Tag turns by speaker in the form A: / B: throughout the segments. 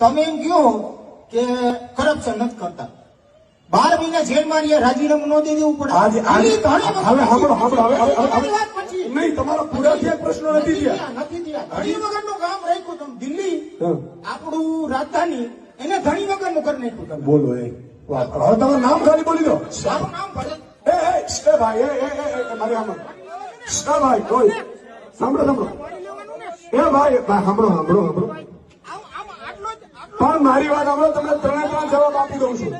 A: તમે એમ કહો કે કરપ્શન નથી કરતા. બાર મહિના જેલમાં રહ્યા રાજીનામું ન દે દેવું પડે.
B: હવે સાંભળો સાંભળો. નહીં તમારો પૂરા થયા પ્રશ્નો નથી થયા.
A: નથી થયા. ઘણી નું કામ રાખ્યું તમે. દિલ્હી આપણું રાજધાની એને ઘણી નું કરી નાખ્યું તમે.
B: બોલો એ વાત હવે તમારું નામ ખાલી બોલી દો.
A: સારું નામ ભરત
B: એ એ ભાઈ એ એ મારી આમાં ભાઈ કોઈ સાંભળો સાંભળો. એ ભાઈ ભાઈ સાંભળો સાંભળો સાંભળો
A: આમ આમ આટલો જ આટલો
B: પણ મારી વાત સાંભળો, તમને ત્રણે ત્રણ જવાબ આપી દઉં છું.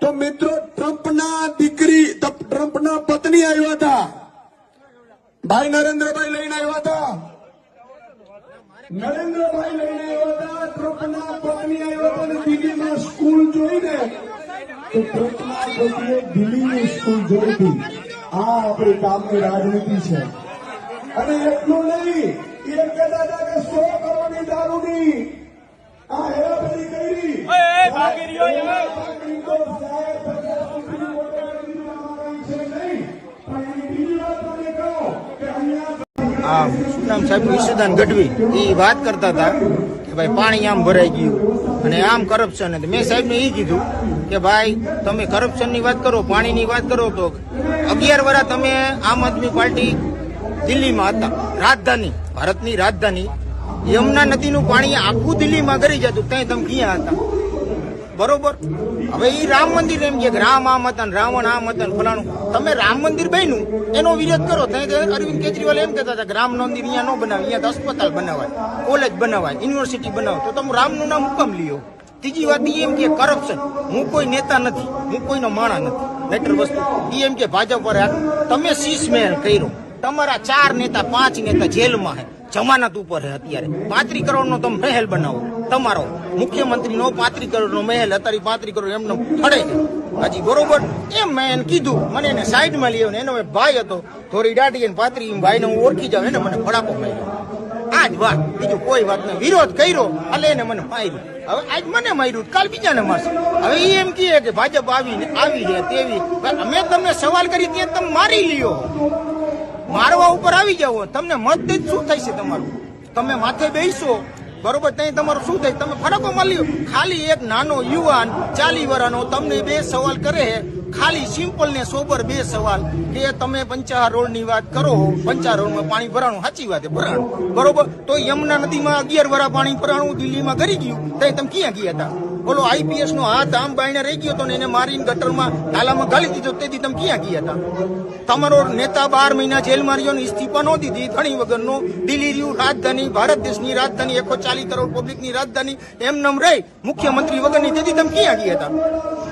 B: તો મિત્રો, ટ્રમ્પના દીકરી ટ્રમ્પના પત્ની આવ્યા હતા. ભાઈ નરેન્દ્રભાઈ લઈને આવ્યા હતા. નરેન્દ્રભાઈ લઈને આવ્યા હતા, ટ્રમ્પના પત્ની આવ્યા હતા અને દિલ્હીમાં સ્કૂલ જોઈને તો ટ્રમ્પના પત્નીએ દિલ્હીની સ્કૂલ જોઈ હતી. આ આપણી કામની રાજનીતિ છે. અને એટલું નહીં, એ કહેતા હતા કે સો કરોડની દારૂની આ હેરાફેરી કરી ભાગી રહ્યો ભાગી તો સાહેબ પચાસ સુપ્રીમ કોર્ટે કરી દીધું છે નહીં પણ એની બીજી વાત મને કહો કે અહીંયા
C: આ શું નામ સાહેબ? ઈશુદાન ગઢવી. એ વાત કરતા હતા કે ભાઈ પાણી આમ ભરાઈ ગયું અને આમ કરપ્શન મેં સાહેબને એ કીધું કે ભાઈ, તમે કરપ્શનની વાત કરો, પાણીની વાત કરો તો અગિયાર વર્ષ તમે આમ આદમી પાર્ટી દિલ્હીમાં હતા. રાજધાની, ભારતની રાજધાની. યમુના નદીનું પાણી આખું દિલ્હીમાં ગરી જતું. ત્યાં તમે ક્યાં હતા? બરોબર? હવે એ રામ મંદિર એમ કે રામ આમ હતા રાવણ આમ હતા ને ફલાણું. તમે રામ મંદિર બન્યું, એનો વિરોધ કરો. અરવિંદ કેજરીવાલ એમ કહેતા હતા કે રામ મંદિર અહીંયા ન બનાવે અહીંયા અસ્પતાલ બનાવાય, કોલેજ બનાવાય, યુનિવર્સિટી બનાવો. તો તમે રામનું નામ હુકમ લ્યો. ત્રીજી વાત એમ કે કરપ્શન હું કોઈ નેતા નથી, હું કોઈનો માણા નથી. મેટર વસ્તુ. ઈ એમ કે ભાજપ પર. તમે શીશ મહેલ કર્યો. તમારા ચાર નેતા, પાંચ નેતા જેલમાં હે. જમાનત ઉપર હે અત્યારે. પાંત્રી કરોડનો તમે મહેલ બનાવો. તમારો મુખ્યમંત્રીનો પાંત્રી કરોડનો મહેલ અત્યારે પાંત્રી કરોડ એમનો ફળે છે. હજી બરોબર એમ મેં એને કીધું. મને એને સાઈડમાં લીધો ને એનો ભાઈ હતો. થોડી દાઢી અને પાત્રી ભાઈને હું ઓળખી જાઉં. એને મને ફડાકો મળ્યો આ જ વાત. બીજું કોઈ વાત નહીં વિરોધ કર્યો. એટલે એને મને માર્યું. હવે આજ મને માર્યું કાલ બીજાને મારશે. હવે એ એમ કહે કે ભાજપ આવી આવી છે તેવી. અમે તમને સવાલ કરી ત્યાં તમે મારી લ્યો. મારવા ઉપર આવી જાવ તમને મત દઈ શું થશે તમારું? તમે માથે બેસો, બરોબર ત્યાં તમારું શું થાય? તમે ફરકો મળ્યો ખાલી એક નાનો યુવાન ચાલી વર્ષનો તમને બે સવાલ કરે છે. ખાલી સિમ્પલ ને સોબર બે સવાલ કે તમે પંચાર રોડની વાત કરો પંચાર રોડમાં પાણી ભરાણું, સાચી વાત ભરાણું. બરોબર? તો યમુના નદીમાં અગિયાર વરા પાણી ભરાણું દિલ્હીમાં કરી ગયું ત્યાં તમે ક્યાં ગયા હતા? બોલો આઈપીએસ નો હાથ આમ બાઈને રહી ગયો હતો ને એને મારીને ગટરમાં નાલામાં ગાળી દીધો, તેથી તમે ક્યાં ગયા હતા? તમારો નેતા બાર મહિના જેલ માર્યો ને ઇસ્તીફા નો દીધી, ધણી વગરનો. દિલ્હી રહ્યું રાજધાની, ભારત દેશની રાજધાની એકસો ચાલીસ કરોડ પબ્લિકની રાજધાની. એમ નમ રહી, મુખ્યમંત્રી વગરની. તેથી તમે ક્યાં ગયા હતા?